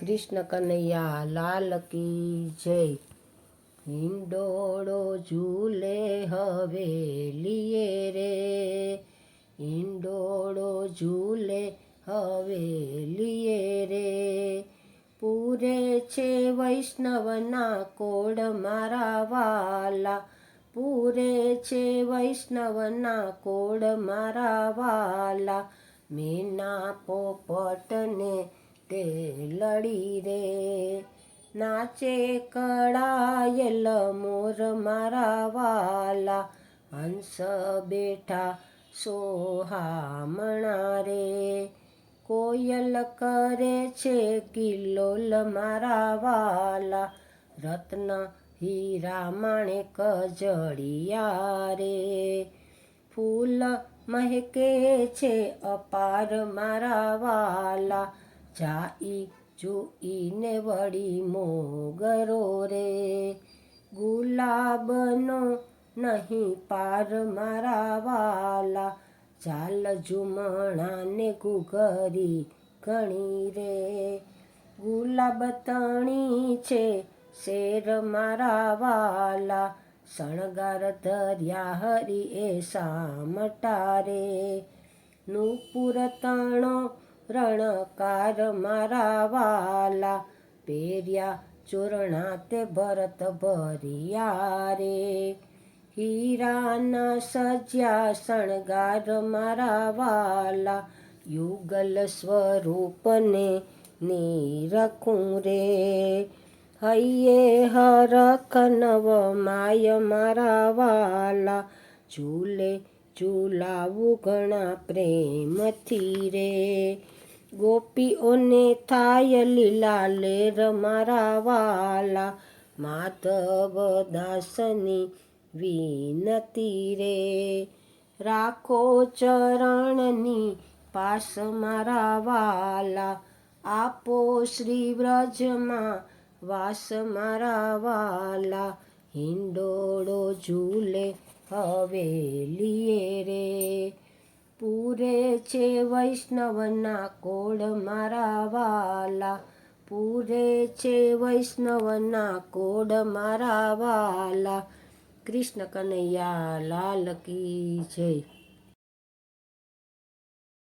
કૃષ્ણ કનૈયા, લાલ કી જય. હિંડોળો ઝૂલે હવેલીએ રે. હિંડોળો ઝૂલે હવેલીએ રે. પૂરે છે વૈષ્ણવના કોડ મારા વાલા. પૂરે છે વૈષ્ણવના કોડ મારા વાલા. મેના પોપટને તે લડી રે નાચે કળાયેલ મોર મારા વાલા હંસ બેઠા સોહામણા રે કોયલ કરે છે કિલ્લોલ મારા વાલા રત્ન હીરા માણેક જડિયા રે ફૂલ મહેકે છે અપાર મારા વાલા જાઈ જોઈને વળી મોગરો રે. ગુલાબનો નહીં પાર મારા વાલા, ચાલ ઝુમણાને ઘૂઘરી ઘણી રે. ગુલાબ તણી છે શેર મારા વાલા, શણગાર ધર્યા હરી એ સામટા રે. નુપુર તણો રણકાર મારા વાલા, પેર્યા ચોરણા તે ભરત ભરિયા રે. હીરાના સજ્યા શણગાર મારા વાલા, યુગલ સ્વરૂપને નિરખું રે. હૈયે હર કનવ માય મારા વાલા, ઝૂલે ઝૂલાવું ઘણા પ્રેમથી રે. ગોપીઓને થાય લીલા લેર મારા વાલા. માધવ દાસની વિનતી રે, રાખો ચરણની પાસ મારા વાલા. આપો શ્રી વ્રજમાં વાસ મારા વાલા. હિંડોળો ઝૂલે હવેલીએ રે. પૂરે છે વૈષ્ણવના કોળ મારા વાલા. પૂરે છે વૈષ્ણવના કોડ મારા વાલા. કૃષ્ણ કનૈયા, લાલ કી જય.